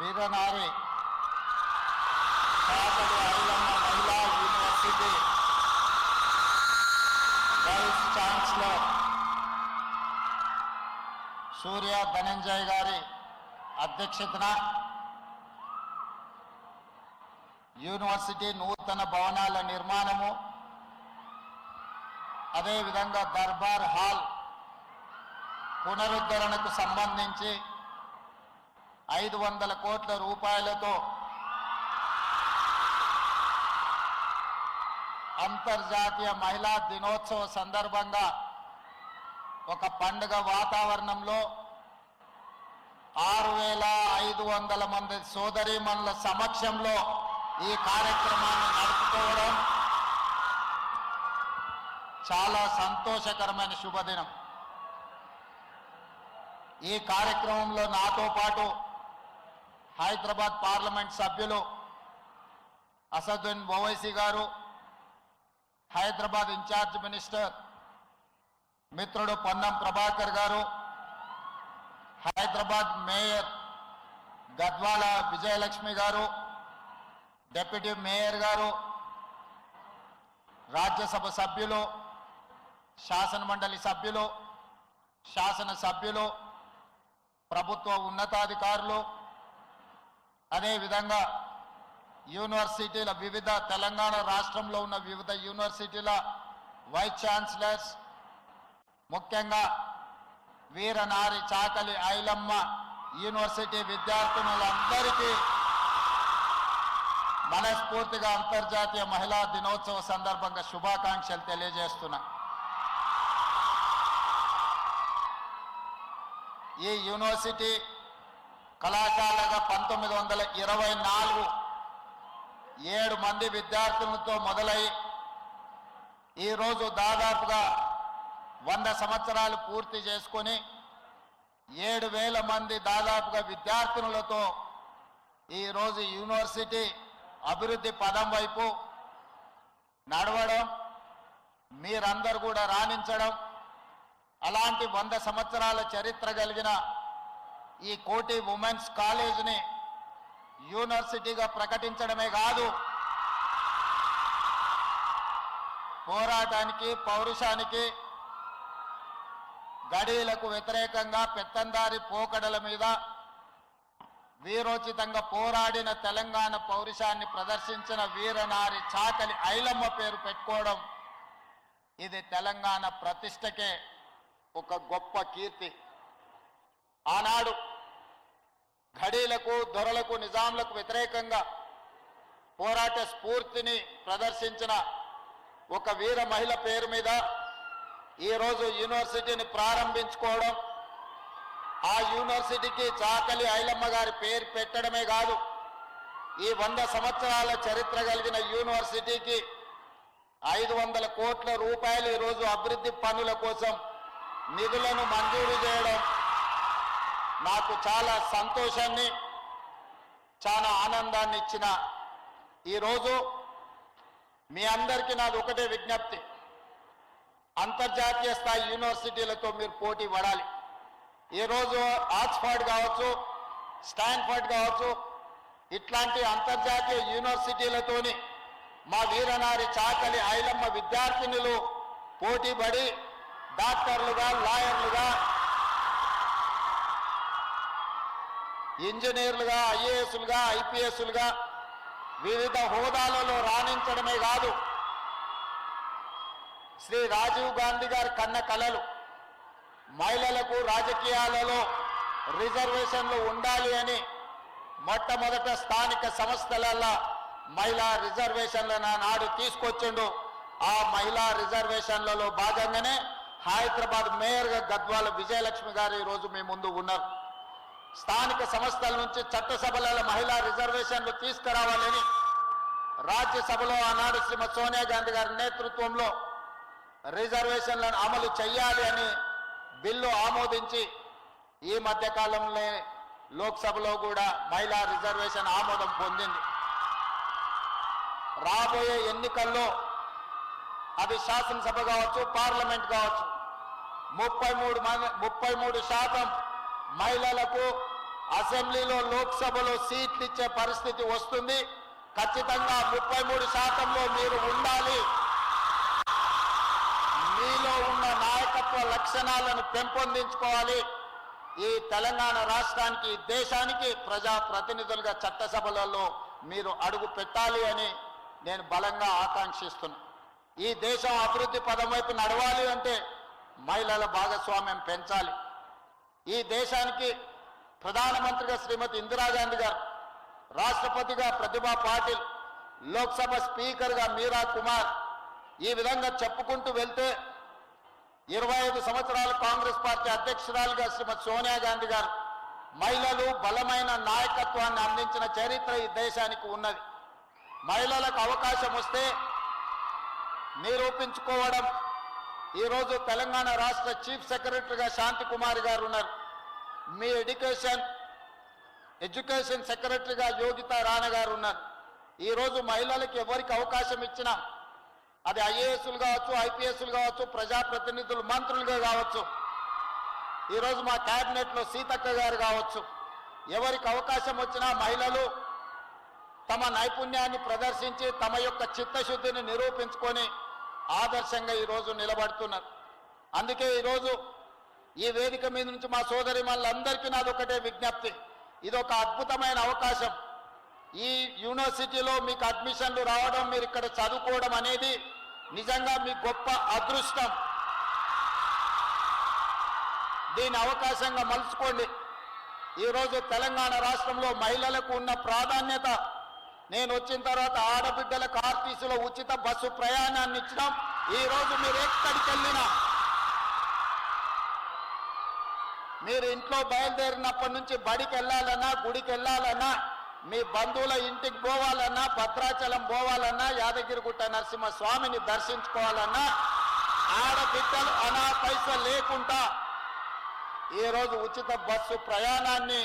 వీరనారి. మహిళా university. Vice chancellor Surya Dhananjay గారి అధ్యక్షతన యూనివర్సిటీ నూతన భవనాల నిర్మాణము అదేవిధంగా దర్బార్ హాల్ పునరుద్ధరణకు సంబంధించి ఐదు వందల కోట్ల రూపాయలతో అంతర్జాతీయ మహిళా దినోత్సవ సందర్భంగా ఒక పండుగ వాతావరణంలో ఆరు వేల ఐదు వందల మంది సోదరీమణుల సమక్షంలో ఈ కార్యక్రమాన్ని నడుపుకోవడం చాలా సంతోషకరమైన శుభదినం. ఈ కార్యక్రమంలో నాతో పాటు హైదరాబాద్ పార్లమెంట్ సభ్యులు అసదుద్దీన్ ఓవైసీ గారు హైదరాబాద్ ఇన్ఛార్జ్ మినిస్టర్ మిత్రుడు పొన్నం ప్రభాకర్ గారు హైదరాబాద్ మేయర్ గద్వాల విజయలక్ష్మి గారు డిప్యూటీ మేయర్ గారు రాజ్యసభ సభ్యులు శాసన మండలి సభ్యులు శాసన సభ్యులు ప్రభుత్వ ఉన్నతాధికారులు అదేవిధంగా యూనివర్సిటీల వివిధ తెలంగాణ రాష్ట్రంలో ఉన్న వివిధ యూనివర్సిటీల వైస్ ఛాన్సలర్స్ ముఖ్యంగా వీరనారి చాకలి ఐలమ్మ యూనివర్సిటీ విద్యార్థినులందరికీ మనస్ఫూర్తిగా అంతర్జాతీయ మహిళా దినోత్సవ సందర్భంగా శుభాకాంక్షలు తెలియజేస్తున్నా. ఈ యూనివర్సిటీ కళాశాలగా పంతొమ్మిది వందల ఇరవై నాలుగు ఏడు మంది విద్యార్థులతో మొదలై ఈరోజు దాదాపుగా వంద సంవత్సరాలు పూర్తి చేసుకొని ఏడు వేల మంది దాదాపుగా విద్యార్థినులతో ఈరోజు యూనివర్సిటీ అభివృద్ధి పదం వైపు నడవడం మీరందరూ కూడా రాణించడం అలాంటి వంద సంవత్సరాల చరిత్ర కలిగిన ఈ కోటి ఉమెన్స్ కాలేజీని యూనివర్సిటీగా ప్రకటించడమే కాదు పోరాటానికి పౌరుషానికి గడీలకు వ్యతిరేకంగా పెత్తందారి పోకడల మీద వీరోచితంగా పోరాడిన తెలంగాణ పౌరుషాన్ని ప్రదర్శించిన వీరనారి చాకలి ఐలమ్మ పేరు పెట్టుకోవడం ఇది తెలంగాణ ప్రతిష్టకే ఒక గొప్ప కీర్తి. ఆనాడు ఘడీలకు దొరలకు నిజాంలకు వ్యతిరేకంగా పోరాట స్ఫూర్తిని ప్రదర్శించిన ఒక వీర మహిళ పేరు మీద ఈరోజు యూనివర్సిటీని ప్రారంభించుకోవడం ఆ యూనివర్సిటీకి చాకలి ఐలమ్మ గారి పేరు పెట్టడమే కాదు ఈ వంద సంవత్సరాల చరిత్ర కలిగిన యూనివర్సిటీకి ఐదు వందల కోట్ల రూపాయలు ఈరోజు అభివృద్ధి పనుల కోసం నిధులను మంజూరు చేయడం నాకు చాలా సంతోషాన్ని చాలా ఆనందాన్ని ఇచ్చిన ఈరోజు మీ అందరికీ నాది ఒకటే విజ్ఞప్తి. అంతర్జాతీయ స్థాయి యూనివర్సిటీలతో మీరు పోటీ పడాలి. ఈరోజు ఆక్స్ఫర్డ్ కావచ్చు స్టాన్ఫర్డ్ కావచ్చు ఇట్లాంటి అంతర్జాతీయ యూనివర్సిటీలతోని మా వీరనారి చాకలి ఐలమ్మ విద్యార్థినులు పోటీ పడి డాక్టర్లుగా లాయర్లుగా ఇంజనీర్లుగా ఐఏఎస్లుగా ఐపీఎస్లుగా వివిధ హోదాలలో రాణించడమే కాదు శ్రీ రాజీవ్ గాంధీ గారి కన్న కలలు మహిళలకు రాజకీయాలలో రిజర్వేషన్లు ఉండాలి అని మొట్టమొదట స్థానిక సంస్థలలో మహిళా రిజర్వేషన్లను నాడు తీసుకొచ్చిండు. ఆ మహిళా రిజర్వేషన్లలో భాగంగానే హైదరాబాద్ మేయర్గా గద్వాల విజయలక్ష్మి గారు ఈరోజు మీ ముందు ఉన్నారు. స్థానిక సంస్థల నుంచి చట్టసభలలో మహిళా రిజర్వేషన్లు తీసుకురావాలని రాజ్యసభలో ఆనాడు శ్రీమతి సోనియా గాంధీ గారి నేతృత్వంలో రిజర్వేషన్లను అమలు చేయాలి అని బిల్లు ఆమోదించి ఈ మధ్యకాలంలో లోక్సభలో కూడా మహిళా రిజర్వేషన్ ఆమోదం పొందింది. రాబోయే ఎన్నికల్లో అది శాసనసభ కావచ్చు పార్లమెంట్ కావచ్చు ముప్పై మూడు మంది ముప్పై మూడు శాతం మహిళలకు అసెంబ్లీలో లోక్సభలో సీట్లు ఇచ్చే పరిస్థితి వస్తుంది. ఖచ్చితంగా ముప్పై మూడు శాతంలో మీరు ఉండాలి. మీలో ఉన్న నాయకత్వ లక్షణాలను పెంపొందించుకోవాలి. ఈ తెలంగాణ రాష్ట్రానికి దేశానికి ప్రజా ప్రతినిధులుగా చట్టసభలలో మీరు అడుగు పెట్టాలి అని నేను బలంగా ఆకాంక్షిస్తున్నా. ఈ దేశం అభివృద్ధి పదం వైపు నడవాలి అంటే మహిళల భాగస్వామ్యం పెంచాలి. ఈ దేశానికి ప్రధానమంత్రిగా శ్రీమతి ఇందిరాగాంధీ గారు రాష్ట్రపతిగా ప్రతిభా పాటిల్ లోక్సభ స్పీకర్గా మీరా కుమార్ ఈ విధంగా చెప్పుకుంటూ వెళ్తే ఇరవై ఐదు సంవత్సరాలు కాంగ్రెస్ పార్టీ అధ్యక్షురాలుగా శ్రీమతి సోనియా గాంధీ గారు మహిళలు బలమైన నాయకత్వాన్ని అందించిన చరిత్ర ఈ దేశానికి ఉన్నది. మహిళలకు అవకాశం వస్తే నిరూపించుకోవడం. ఈరోజు తెలంగాణ రాష్ట్ర చీఫ్ సెక్రటరీగా శాంతి కుమారి గారు ఉన్నారు. మీ ఎడ్యుకేషన్ ఎడ్యుకేషన్ సెక్రటరీగా యోగిత రాణ గారు ఉన్నారు ఈరోజు మహిళలకు ఎవరికి అవకాశం ఇచ్చినా అది ఐఏఎస్లు కావచ్చు ఐపీఎస్లు కావచ్చు ప్రజాప్రతినిధులు మంత్రులుగా కావచ్చు. ఈరోజు మా క్యాబినెట్లో సీతక్క గారు కావచ్చు. ఎవరికి అవకాశం వచ్చినా మహిళలు తమ నైపుణ్యాన్ని ప్రదర్శించి తమ యొక్క చిత్తశుద్ధిని నిరూపించుకొని ఆదర్శంగా ఈరోజు నిలబడుతున్నారు. అందుకే ఈరోజు ఈ వేదిక మీద నుంచి మా సోదరి మళ్ళందరికీ నాదొకటే విజ్ఞప్తి. ఇది ఒక అద్భుతమైన అవకాశం. ఈ యూనివర్సిటీలో మీకు అడ్మిషన్లు రావడం మీరు ఇక్కడ చదువుకోవడం అనేది నిజంగా మీ గొప్ప అదృష్టం. దీని అవకాశంగా మలుచుకోండి. ఈరోజు తెలంగాణ రాష్ట్రంలో మహిళలకు ఉన్న ప్రాధాన్యత నేను వచ్చిన తర్వాత ఆడబిడ్డలకు ఆర్టీసీలో ఉచిత బస్సు ప్రయాణాన్ని ఇచ్చినాం. ఈరోజు మీరు ఎక్కడికి వెళ్ళినా మీరు ఇంట్లో బయలుదేరినప్పటి నుంచి బడికి వెళ్ళాలన్నా గుడికి వెళ్ళాలన్నా మీ బంధువుల ఇంటికి పోవాలన్నా భద్రాచలం పోవాలన్నా యాదగిరిగుట్ట నరసింహ స్వామిని దర్శించుకోవాలన్నా ఆడబిడ్డలు అనా పైసలు లేకుండా ఈరోజు ఉచిత బస్సు ప్రయాణాన్ని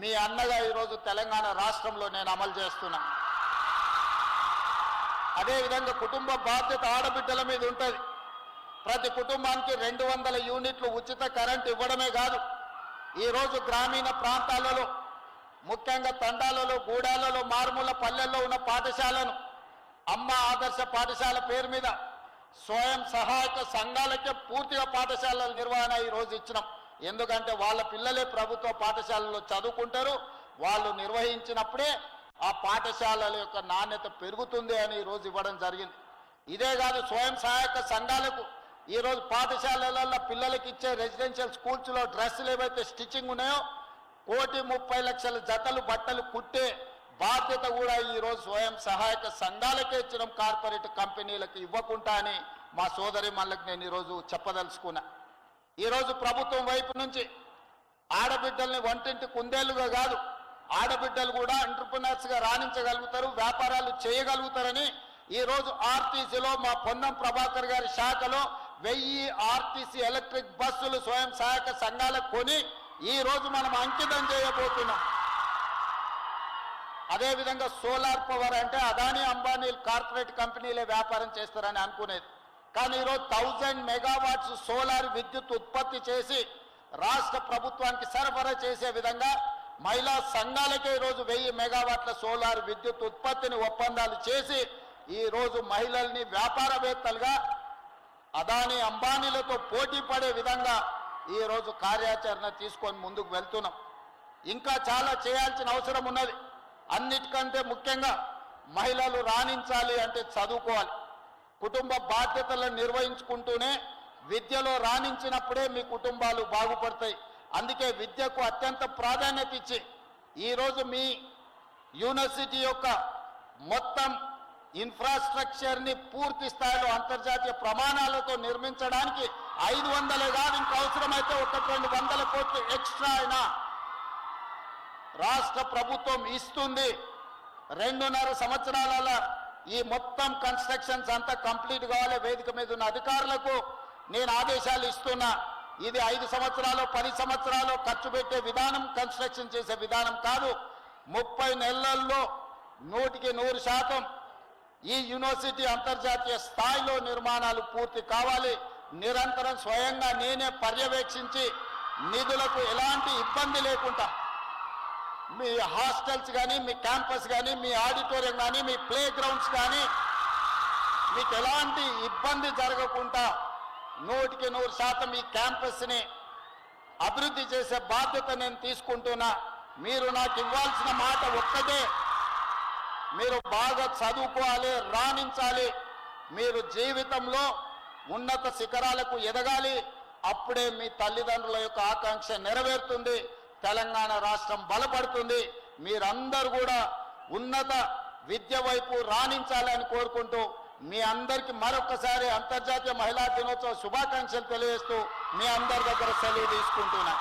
మీ అన్నగా ఈరోజు తెలంగాణ రాష్ట్రంలో నేను అమలు చేస్తున్నా. అదేవిధంగా కుటుంబ బాధ్యత ఆడబిడ్డల మీద ఉంటుంది. ప్రతి కుటుంబానికి రెండు వందల యూనిట్లు ఉచిత కరెంట్ ఇవ్వడమే కాదు. ఈరోజు గ్రామీణ ప్రాంతాలలో ముఖ్యంగా తండాలలో గూడాలలో మారుమూల పల్లెల్లో ఉన్న పాఠశాలను అమ్మ ఆదర్శ పాఠశాల పేరు మీద స్వయం సహాయక సంఘాలకే పూర్తిగా పాఠశాలల నిర్వహణ ఈ రోజు ఇచ్చినాం. ఎందుకంటే వాళ్ళ పిల్లలే ప్రభుత్వ పాఠశాలలో చదువుకుంటారు. వాళ్ళు నిర్వహించినప్పుడే ఆ పాఠశాలల యొక్క నాణ్యత పెరుగుతుంది అని ఈ రోజు ఇవ్వడం జరిగింది. ఇదే కాదు స్వయం సహాయక సంఘాలకు ఈరోజు పాఠశాలలలో పిల్లలకి ఇచ్చే రెసిడెన్షియల్ స్కూల్స్లో డ్రెస్సులు ఏవైతే స్టిచ్చింగ్ ఉన్నాయో కోటి ముప్పై లక్షల జతలు బట్టలు కుట్టే బాధ్యత కూడా ఈ రోజు స్వయం సహాయక సంఘాలకే ఇచ్చడం కార్పొరేట్ కంపెనీలకు ఇవ్వకుండా అని మా సోదరి మళ్ళకి నేను ఈరోజు చెప్పదలుచుకున్నా. ఈరోజు ప్రభుత్వం వైపు నుంచి ఆడబిడ్డల్ని వంటింటి కుందేలుగా కాదు ఆడబిడ్డలు కూడా ఎంటర్ప్రినర్స్గా రాణించగలుగుతారు వ్యాపారాలు చేయగలుగుతారని ఈరోజు ఆర్టీసీలో మా పొన్నం ప్రభాకర్ గారి శాఖలో వెయ్యి ఆర్టీసీ ఎలక్ట్రిక్ బస్సులు స్వయం సహాయక సంఘాలకు కొని ఈ రోజు మనం అంకితం చేయబోతున్నాం. అదే విధంగా సోలార్ పవర్ అంటే అదానీ అంబానీ కార్పొరేట్ కంపెనీలే వ్యాపారం చేస్తారని అనుకునేది. కానీ ఈరోజు థౌజండ్ మెగావాట్స్ సోలార్ విద్యుత్ ఉత్పత్తి చేసి రాష్ట్ర ప్రభుత్వానికి సరఫరా చేసే విధంగా మహిళా సంఘాలకే ఈరోజు వెయ్యి మెగావాట్ల సోలార్ విద్యుత్ ఉత్పత్తిని ఒప్పందాలు చేసి ఈరోజు మహిళల్ని వ్యాపారవేత్తలుగా అదానీ అంబానీలతో పోటీ పడే విధంగా ఈరోజు కార్యాచరణ తీసుకొని ముందుకు వెళ్తున్నాం. ఇంకా చాలా చేయాల్సిన అవసరం ఉన్నది. అన్నిటికంటే ముఖ్యంగా మహిళలు రాణించాలి అంటే చదువుకోవాలి. కుటుంబ బాధ్యతలను నిర్వహించుకుంటూనే విద్యలో రాణించినప్పుడే మీ కుటుంబాలు బాగుపడతాయి. అందుకే విద్యకు అత్యంత ప్రాధాన్యత ఇచ్చి ఈరోజు మీ యూనివర్సిటీ యొక్క మొత్తం ఇన్ఫ్రాస్ట్రక్చర్ని పూర్తి స్థాయిలో అంతర్జాతీయ ప్రమాణాలతో నిర్మించడానికి ఐదు వందలే కాదు ఇంకా అవసరమైతే ఒకటి రెండు వందల కోట్లు ఎక్స్ట్రా అయినా రాష్ట్ర ప్రభుత్వం ఇస్తుంది. రెండున్నర సంవత్సరాల ఈ మొత్తం కన్స్ట్రక్షన్స్ అంతా కంప్లీట్ కావాలి వేదిక మీద ఉన్న అధికారులకు నేను ఆదేశాలు ఇస్తున్నా. ఇది ఐదు సంవత్సరాలు పది సంవత్సరాలు ఖర్చు పెట్టే విధానం కన్స్ట్రక్షన్ చేసే విధానం కాదు. ముప్పై నెలల్లో నూటికి నూరు శాతం ఈ యూనివర్సిటీ అంతర్జాతీయ స్థాయిలో నిర్మాణాలు పూర్తి కావాలి. నిరంతరం స్వయంగా నేనే పర్యవేక్షించి నిధులకు ఎలాంటి ఇబ్బంది లేకుండా మీ హాస్టల్స్ కానీ మీ క్యాంపస్ కానీ మీ ఆడిటోరియం కానీ మీ ప్లే గ్రౌండ్స్ కానీ మీకు ఎలాంటి ఇబ్బంది జరగకుండా నూటికి నూరు శాతం ఈ క్యాంపస్ని అభివృద్ధి చేసే బాధ్యత నేను తీసుకుంటున్నా. మీరు నాకు ఇవ్వాల్సిన మాట ఒక్కటే. మీరు బాగా చదువుకోవాలి రాణించాలి. మీరు జీవితంలో ఉన్నత శిఖరాలకు ఎదగాలి. అప్పుడే మీ తల్లిదండ్రుల యొక్క ఆకాంక్ష నెరవేరుతుంది. తెలంగాణ రాష్ట్రం బలపడుతుంది. మీరందరూ కూడా ఉన్నత విద్య వైపు రాణించాలని కోరుకుంటూ మీ అందరికి మరొకసారి అంతర్జాతీయ మహిళా దినోత్సవ శుభాకాంక్షలు తెలియజేస్తూ మీ అందరి దగ్గర సెలవు తీసుకుంటున్నా.